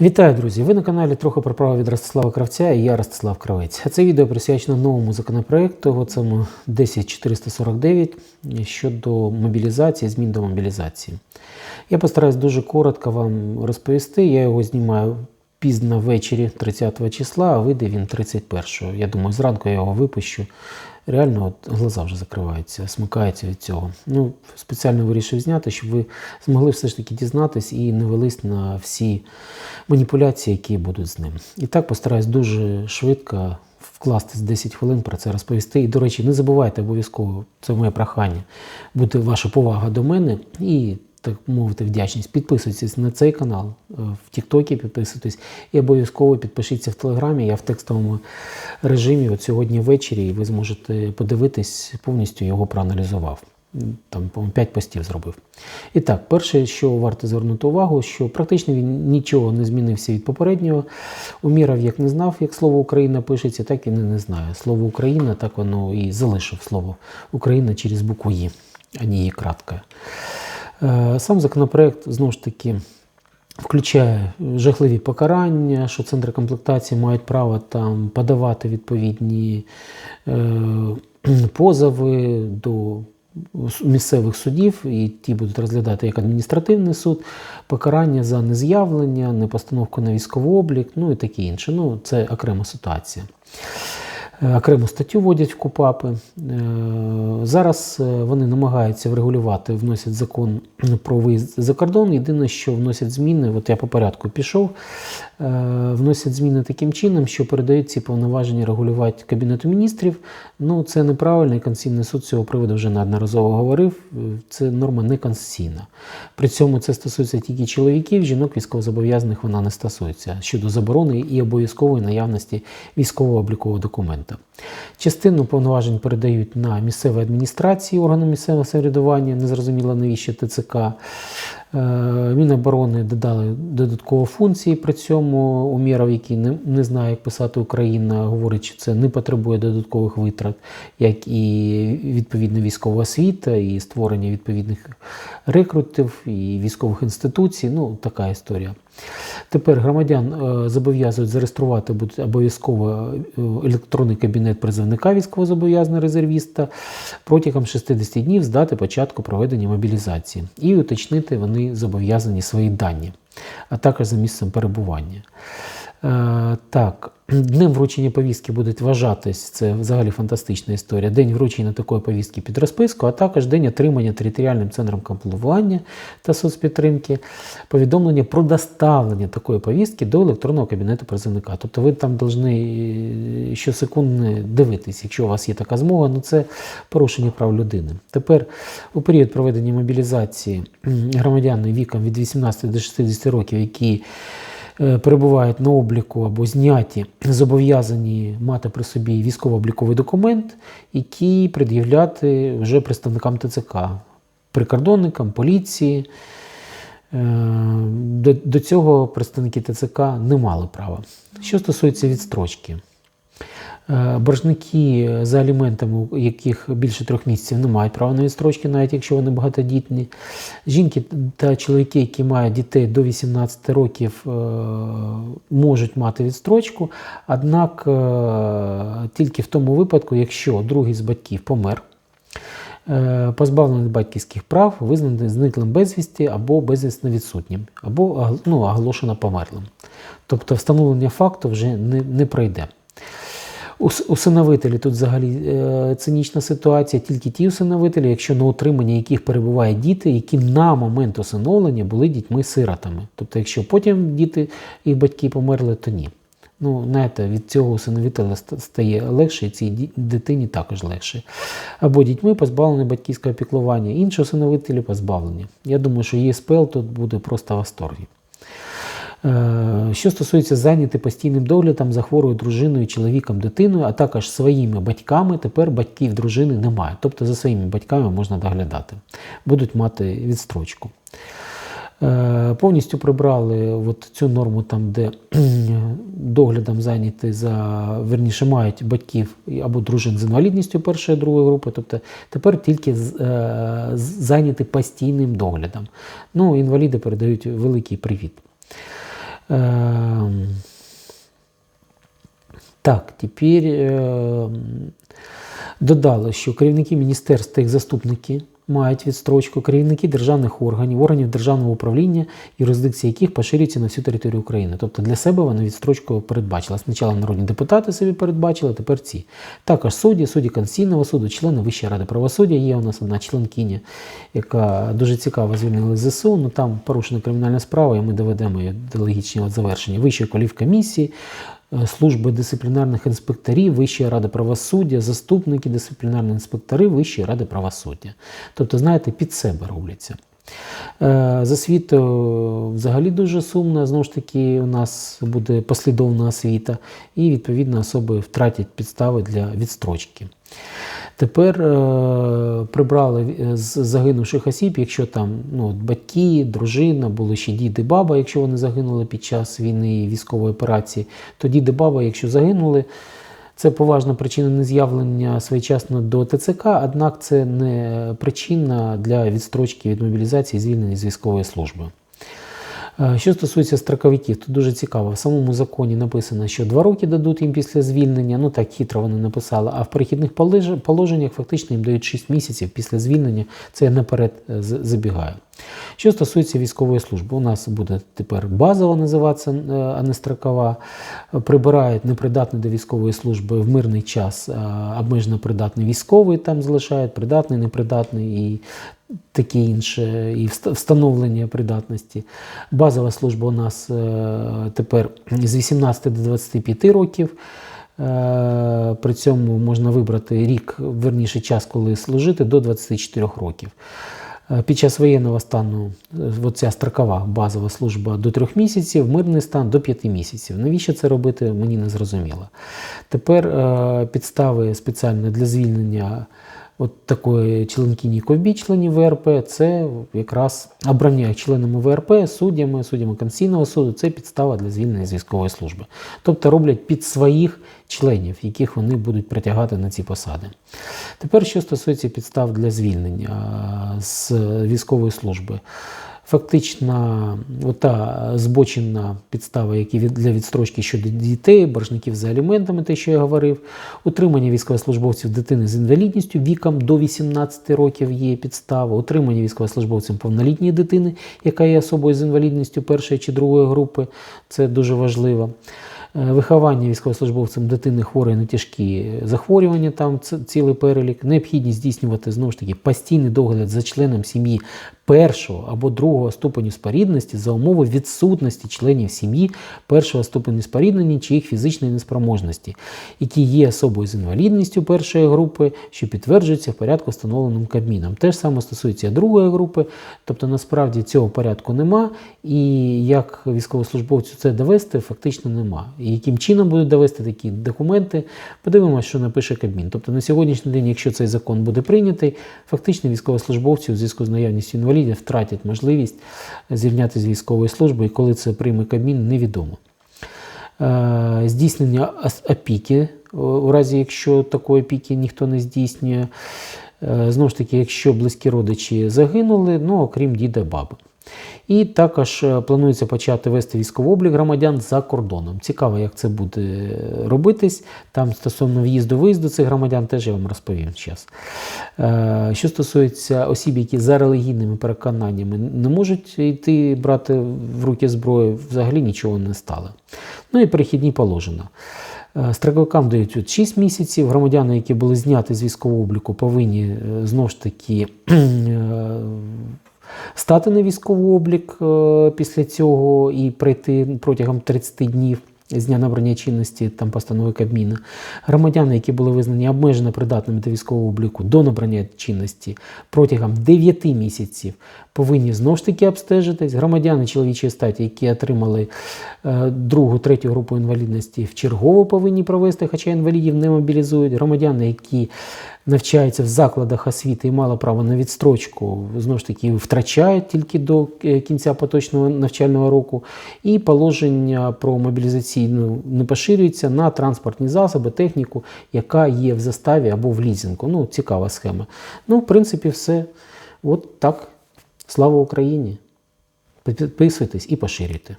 Вітаю, друзі! Ви на каналі трохи про право від Ростислава Кравця і я Ростислав Кравець. Це відео присвячено новому законопроекту, цьому 10449 щодо мобілізації, змін до мобілізації. Я постараюсь дуже коротко вам розповісти. Я його знімаю пізно ввечері 30 числа, а вийде він 31-го. Я думаю, зранку я його випущу. Реально, от глаза вже закриваються, смикаються від цього. Ну, спеціально вирішив зняти, щоб ви змогли все ж таки дізнатись і не велись на всі маніпуляції, які будуть з ним. І так постараюсь дуже швидко вкластись 10 хвилин про це розповісти. І, до речі, не забувайте обов'язково, це моє прохання, бути ваша повага до мене і. Так мовити, вдячність. Підписуйтесь на цей канал, е, в Тіктокі підписуйтесь і обов'язково підпишіться в Телеграмі. Я в текстовому режимі от сьогодні ввечері, і ви зможете подивитись, повністю його проаналізував. Там, по-моєму, 5 постів зробив. І так, перше, що варто звернути увагу, що практично він нічого не змінився від попереднього. Умірав, як не знав, як слово Україна пишеться, так і не, не знає. Слово Україна, так воно і залишив слово Україна через букву «Є», а не «Є» кратке. Е, Сам законопроект знову ж таки включає жахливі покарання, що центри комплектації мають право там подавати відповідні е, позови до місцевих судів, і ті будуть розглядати як адміністративний суд, покарання за нез'явлення, непостановку на військовий облік, ну і таке інше. Ну, це окрема ситуація. Е, Окрему статтю вводять в КУПАПи. Е, Зараз е, вони намагаються врегулювати, вносять закон про виїзд за кордон. Єдине, що вносять зміни, от я по порядку пішов, вносять зміни таким чином, що передають ці повноваження регулювати Кабінету міністрів. Ну, це неправильно, і Конституційний суд цього приводу вже неодноразово говорив. Це норма не конституційна. При цьому це стосується тільки чоловіків, жінок військовозобов'язаних вона не стосується щодо заборони і обов'язкової наявності військового облікового документа. Частину повноважень передають на місцеві адміністрації органам місцевого самоврядування, незрозуміло навіщо ТЦК. Е, Міноборони додали додаткові функції. При цьому Умєров, який не, не знає, як писати Україна, говорить, що це не потребує додаткових витрат, як і відповідна військова освіта, і створення відповідних рекрутів, і військових інституцій. Ну, така історія. Тепер громадян е, зобов'язують зареєструвати обов'язково е, електронний кабінет призовника військовозобов'язаного резервіста протягом 60 днів з дати початку проведення мобілізації і уточнити вони зобов'язані свої дані, а також за місцем перебування. Е, Так, днем вручення повістки будуть вважатись, це взагалі фантастична історія. День вручення такої повістки під розписку, а також день отримання територіальним центром комплектування та соцпідтримки, повідомлення про доставлення такої повістки до електронного кабінету призовника. Тобто ви там повинні щосекундно дивитись, якщо у вас є така змога, ну це порушення прав людини. Тепер у період проведення мобілізації громадяни віком від 18 до 60 років, які е, перебувають на обліку або зняті, зобов'язані мати при собі військово-обліковий документ, який пред'являти вже представникам ТЦК, прикордонникам, поліції. Е, до цього представники ТЦК не мали права. Що стосується відстрочки. Е, Боржники за аліментами, яких більше трьох місяців, не мають права на відстрочки, навіть якщо вони багатодітні. Жінки та чоловіки, які мають дітей до 18 років, е, можуть мати відстрочку, однак е, тільки в тому випадку, якщо другий з батьків помер, позбавлений батьківських прав, визнаний зниклим безвісті або безвісно відсутнім, або ну, оголошено померлим. Тобто встановлення факту вже не, не пройде. Ус- Усиновителі тут взагалі е, цинічна ситуація, тільки ті усиновителі, якщо на утриманні яких перебувають діти, які на момент усиновлення були дітьми-сиротами. Тобто, якщо потім діти і батьки померли, то ні. Ну, знаєте, від цього усиновителя стає легше, і цій дитині також легше. Або дітьми позбавлені батьківського піклування, інші усиновителі позбавлені. Я думаю, що ЄСПЛ тут буде просто в восторгі. Е, Що стосується зайняти постійним доглядом за хворою дружиною, чоловіком, дитиною, а також своїми батьками, тепер батьків дружини немає. Тобто за своїми батьками можна доглядати, будуть мати відстрочку. Е, Повністю прибрали от цю норму, там, де доглядом зайняті за верніше мають батьків або дружин з інвалідністю першої другої групи. Тобто тепер тільки е, зайняті постійним доглядом. Ну, інваліди передають великий привіт. Ем, Так, тепер е, додали, що керівники міністерств та їх заступники мають відстрочку, керівники державних органів, органів державного управління, юрисдикція яких поширюється на всю територію України. Тобто для себе вони відстрочку передбачили. Спочатку народні депутати собі передбачили, тепер ці. Також судді, судді Конституційного суду, члени Вищої ради правосуддя. Є у нас одна членкиня, яка дуже цікаво звільнила ЗСУ. Ну там порушена кримінальна справа, і ми доведемо її до логічного завершення. Вищої колівкомісії, е, служби дисциплінарних інспекторів, Вищої ради правосуддя, заступники дисциплінарних інспекторів Вищої ради правосуддя. Тобто, знаєте, під себе робляться. Е, За освітою взагалі дуже сумно. Знову ж таки, у нас буде послідовна освіта, і відповідно особи втратять підстави для відстрочки. Тепер е, прибрали е, з загинувших осіб, якщо там ну, батьки, дружина, були ще діди, баба, якщо вони загинули під час війни військової операції, то діди, баба, якщо загинули, це поважна причина нез'явлення своєчасно до ТЦК, однак це не причина для відстрочки від мобілізації звільнення з військової служби. Е, Що стосується строковиків, то дуже цікаво. В самому законі написано, що два роки дадуть їм після звільнення. Ну так хитро вони написали. А в перехідних положеннях фактично їм дають 6 місяців після звільнення. Це я наперед е, забігаю. Що стосується військової служби, у нас буде тепер базова називатися, е, а не строкова. Прибирають непридатний до військової служби в мирний час, е, обмежено придатний військовий там залишають, придатний, непридатний і таке інше, і встановлення придатності. Базова служба у нас е, тепер з 18 до 25 років. При цьому можна вибрати рік, верніше час, коли служити, до 24 років. Е, Під час воєнного стану е, оця строкова базова служба до трьох місяців, мирний стан до п'яти місяців. Навіщо це робити, мені не зрозуміло. Тепер е, підстави спеціально для звільнення от такої членкині ковбі членів ВРП, це якраз обрання членами ВРП, суддями, суддями Конституційного суду, це підстава для звільнення з військової служби. Тобто роблять під своїх членів, яких вони будуть притягати на ці посади. Тепер, що стосується підстав для звільнення з військової служби. Фактично, ота збочена підстава, які для відстрочки щодо дітей, боржників за аліментами, те, що я говорив, утримання військовослужбовців дитини з інвалідністю віком до 18 років є підстава, утримання військовослужбовцем повнолітньої дитини, яка є особою з інвалідністю першої чи другої групи, це дуже важливо. Е, Виховання військовослужбовцем дитини хворої на тяжкі захворювання, там цілий перелік, необхідність здійснювати знову ж таки постійний догляд за членом сім'ї першого або другого ступеню спорідності за умови відсутності членів сім'ї першого ступеню споріднення чи їх фізичної неспроможності, які є особою з інвалідністю першої групи, що підтверджується в порядку, встановленим Кабміном. Те ж саме стосується другої групи, тобто насправді цього порядку нема, і як військовослужбовцю це довести, фактично нема. І яким чином будуть довести такі документи, подивимося, що напише Кабмін. Тобто на сьогоднішній день, якщо цей закон буде прийнятий, фактично військовослужбовці у зв'язку з наявністю інвалідів втратять можливість звільняти з військової служби, і коли це прийме Кабмін, невідомо. Е, Здійснення опіки, у разі якщо такої опіки ніхто не здійснює. Е, Знову ж таки, якщо близькі родичі загинули, ну окрім діда баби. І також е, планується почати вести військовий облік громадян за кордоном. Цікаво, як це буде робитись. Там стосовно в'їзду виїзду цих громадян теж я вам розповім зараз. Е, Що стосується осіб, які за релігійними переконаннями не можуть йти брати в руки зброю, взагалі нічого не стало. Ну і перехідні положення. Е, Строковикам дають от 6 місяців. Громадяни, які були зняті з військового обліку, повинні знову ж таки стати на військовий облік е, після цього і пройти протягом 30 днів. З дня набрання чинності там постанови Кабміна. Громадяни, які були визнані обмежено придатними до військового обліку до набрання чинності протягом 9 місяців, повинні знову ж таки обстежитись. Громадяни чоловічої статі, які отримали е, другу, третю групу інвалідності, вчергово повинні провести, хоча інвалідів не мобілізують. Громадяни, які навчаються в закладах освіти і мали право на відстрочку, знову ж таки втрачають тільки до е, кінця поточного навчального року. І положення про мобілізаційну не поширюється на транспортні засоби, техніку, яка є в заставі або в лізингу. Ну, цікава схема. Ну, в принципі, все. От так. Слава Україні! Підписуйтесь і поширюйте.